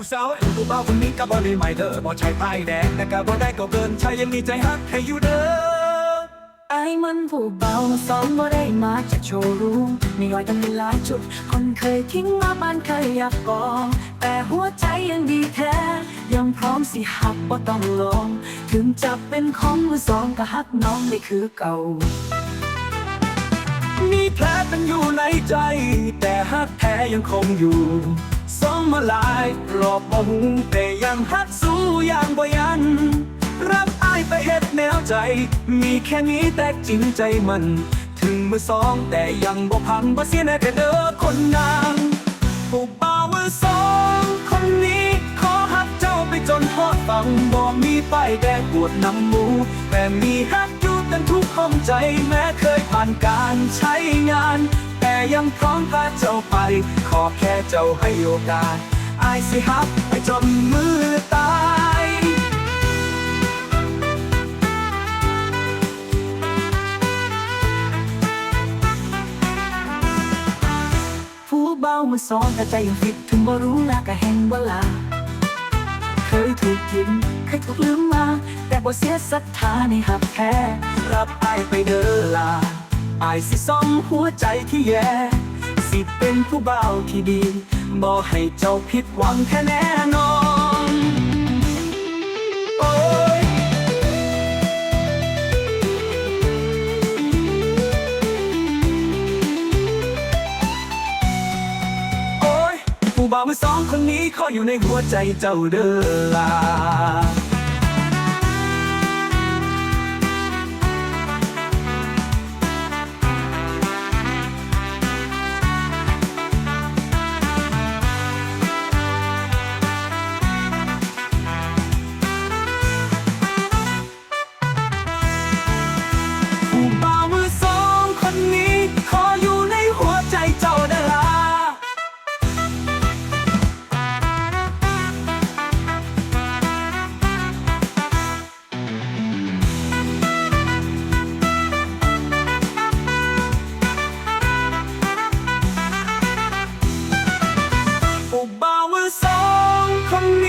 ผู้สาวไอ้ผู้บ่าวคนนี้ก็บ่ได้ใหม่เด้อบ่ใช่ป้ายแดงแต่ก็บ่ได้ก็เกินใช่ยังมีใจฮักให้อยู่เด้อไอ้มันผู้เบาซ้อมบ่ได้มาจากโชว์รูมมีรอยตั้งหลายจุด คนเคยทิ้งมาบ้านเคยอยากบอกแต่หัวใจยังดีแท้ยังพร้อมสิหักบ่ต้องลองถึงจะเป็นของมือสองก็หักน้องได้คือเก่ามีแผลเป็นอยู่ในใจ แต่ฮักแท้ยังคงอยู่ สองมาลายรอบบ่หูแต่ยังฮักสู้อย่างบ่ยัน รับอายไปเฮ็ดแนวใจ มีแค่นี้แต่จริงใจมัน ถึงมือสองแต่ยังบ่พังบ่เสียแน่แต่เด้อคนนางผู้บ่าวมือสองคนนี้ขอฮักเจ้าไปจนฮอดฟังบ่มีป้ายแดงปวดน้ำหมูแต่มีฮักอยู่เต็มทุกห้องใจแม้เคยผ่านการใช้ พร้อมพาเจ้าไป ขอแค่เจ้าให้โอกาสอายสิฮักไปจนมือตายผู้เบามือสองแต่ใจยังฟิตถึงบ่รู้ลาก็แห่งเวลาเคยถูกทิ้งเคยถูกลืมมา แต่บ่เสียศรัทธาในหักแท้รับอายไปเด้อลา อายสิซ่อมหัวใจที่แย่ สิเป็นผู้เบาวที่ดี บ่ให้เจ้าผิดหวังแค่แน่นอนโอ้ยโอ้ยผู้บ่าวมือสองคนนี้ขออยู่ในหัวใจเจ้าเด้อลา from me.